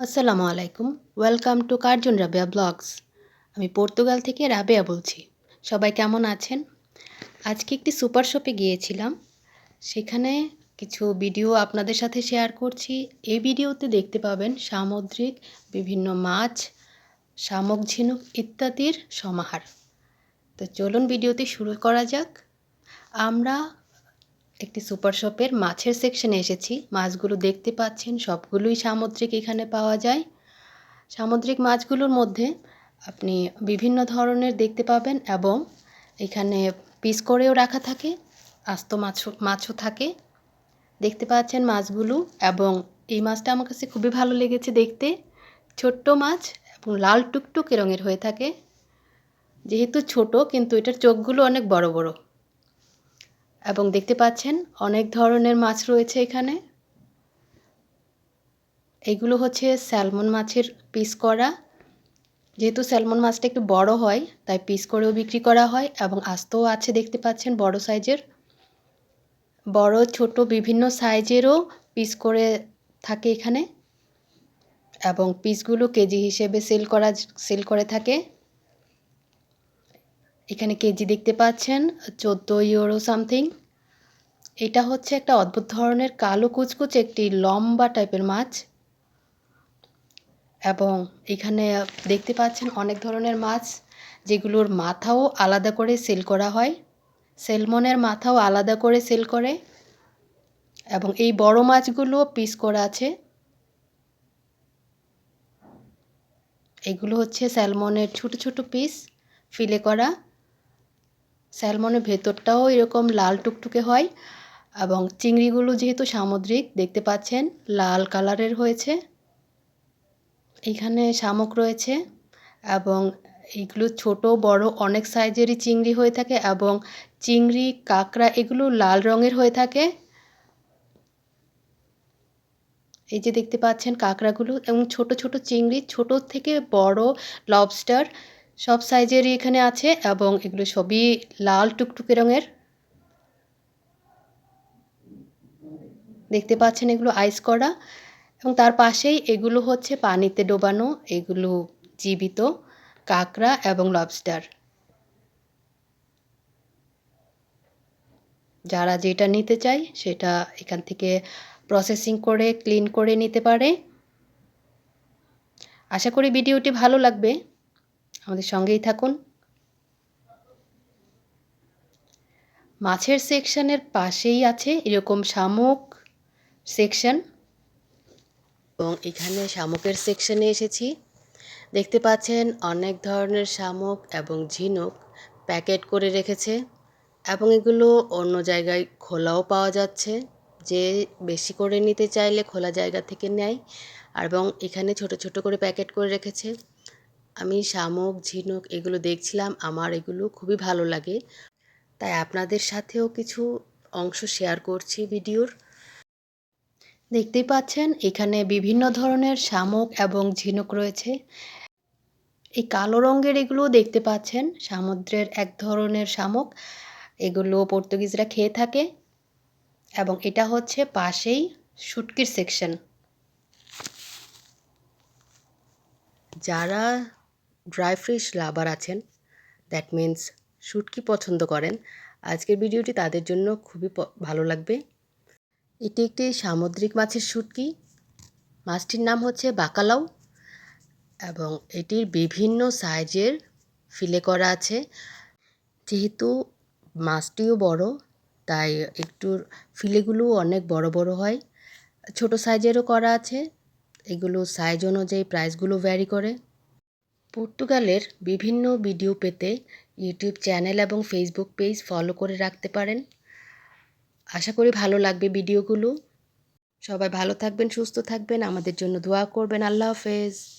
আসসালামু আলাইকুম। Welcome to Karjun Rabeya blogs আমি পর্তুগাল থেকে রাবেয়া বলছি। সবাই কেমন আছেন? আজকে একটি সুপার শপে গিয়েছিলাম। সেখানে কিছু ভিডিও আপনাদের সাথে শেয়ার করছি। এই ভিডিওতে দেখতে পাবেন সামুদ্রিক, বিভিন্ন মাছ, শামুক, ঝিনুক ইত্যাদির সমাহার। তো চলুন ভিডিওটি শুরু করা যাক। আমরা একটি সুপার শপের মাছের সেকশনে এসেছি। মাছগুলো দেখতে পাচ্ছেন, সবগুলোই সামুদ্রিক এখানে পাওয়া যায়। সামুদ্রিক মাছগুলোর মধ্যে আপনি বিভিন্ন ধরনের দেখতে পাবেন এবং এখানে পিস করেও রাখা থাকে, আস্ত মাছও মাছও থাকে। দেখতে পাচ্ছেন মাছগুলো এবং এই মাছটা আমার কাছে খুবই ভালো লেগেছে দেখতে। ছোট্ট মাছ এবং লাল টুকটুকে রঙের হয়ে থাকে। যেহেতু ছোট, কিন্তু এটার চোখগুলো অনেক বড় বড়। এবং দেখতে পাচ্ছেন অনেক ধরনের মাছ রয়েছে এখানে। এগুলো হচ্ছে স্যালমন মাছের পিস করা। যেহেতু স্যালমন মাছটা একটু বড় হয়, তাই পিস করেও বিক্রি করা হয় এবং আস্তও আছে দেখতে পাচ্ছেন বড় সাইজের। বড়, ছোট বিভিন্ন সাইজেরও পিস করে থাকে এখানে এবং পিসগুলো কেজি হিসেবে সেল করা, সেল করে থাকে। এখানে কেজি দেখতে পাচ্ছেন, চোদ্দ ইউরো সামথিং। এটা হচ্ছে একটা অদ্ভুত ধরনের কালো কুচকুচ একটি লম্বা টাইপের মাছ। এবং এখানে দেখতে পাচ্ছেন অনেক ধরনের মাছ, যেগুলোর মাথাও আলাদা করে সেল করা হয়। সেলমনের মাথাও আলাদা করে সেল করে। এবং এই বড় মাছগুলো পিস করা আছে। এগুলো হচ্ছে স্যালমনের ছোট ছোট পিস, ফিলে করা। স্যালমনের ভেতরটাও এরকম লাল টুকটুকে হয় এবং চিংড়িগুলো যেহেতু সামুদ্রিক, দেখতে পাচ্ছেন, লাল কালারের হয়েছে। এখানে শামুক রয়েছে এবং এইগুলো ছোট, বড়, অনেক সাইজেরই চিংড়ি হয়ে থাকে এবং চিংড়ি, কাঁকড়া এগুলো লাল রঙের হয়ে থাকে। এই যে দেখতে পাচ্ছেন কাঁকড়াগুলো এবং ছোট ছোট চিংড়ি, ছোট থেকে বড় লবস্টার সব সাইজেরই এখানে আছে এবং এগুলো সবই লাল টুকটুকে রঙের। দেখতে পাচ্ছেন এগুলো আইস করা এবং তার পাশেই এগুলো হচ্ছে পানিতে ডোবানো, এগুলো জীবিত কাঁকড়া এবং লবস্টার যারা যেটা নিতে চায় সেটা এখান থেকে প্রসেসিং করে ক্লিন করে নিতে পারে। আশা করি ভিডিওটি ভালো লাগবে। আমাদের সঙ্গেই থাকুন। মাছের সেকশনের পাশেই আছে এরকম শামুক সেকশন। এবং এখানে শামুকের সেকশনে এসেছি। দেখতে পাচ্ছেন অনেক ধরনের শামুক এবং ঝিনুক প্যাকেট করে রেখেছে এবং এগুলো অন্য জায়গায় খোলাও পাওয়া যাচ্ছে। যে বেশি করে নিতে চাইলে খোলা জায়গা থেকে নেয়। এবং এখানে ছোট ছোট করে প্যাকেট করে রেখেছে। আমি শামুক, ঝিনুক এগুলো দেখছিলাম, আমার এগুলো খুবই ভালো লাগে। তাই আপনাদের সাথেও কিছু অংশ শেয়ার করছি ভিডিওর। দেখতেই পাচ্ছেন, এখানে বিভিন্ন ধরনের শামুক এবং ঝিনুক রয়েছে। এই কালো রঙের এগুলো দেখতে পাচ্ছেন, সমুদ্রের এক ধরনের শামুক। এগুলো পর্তুগিজরা খেয়ে থাকে এবং এটা হচ্ছে পাশেই শুটকির সেকশন যারা ড্রাই ফিশ লাভার আছেন। দ্যাট মিন্স শুটকি পছন্দ করেন। আজকের ভিডিওটি তাদের জন্য খুবই ভালো লাগবে। এটি একটি সামুদ্রিক মাছের শুটকি। মাছটির নাম হচ্ছে বাকালাও এবং এটির বিভিন্ন সাইজের ফিলে করা আছে। যেহেতু মাছটিও বড়, তাই একটু ফিলেগুলো অনেক বড় বড় হয়। ছোট সাইজেরও করা আছে। এগুলো সাইজ অনুযায়ী প্রাইসগুলো ভ্যারি করে। পর্তুগালের বিভিন্ন ভিডিও পেতে ইউটিউব চ্যানেল এবং ফেসবুক পেজ ফলো করে রাখতে পারেন। আশা করি ভালো লাগবে ভিডিওগুলো। সবাই ভালো থাকবেন, সুস্থ থাকবেন। আমাদের জন্য দোয়া করবেন। আল্লাহ হাফেজ।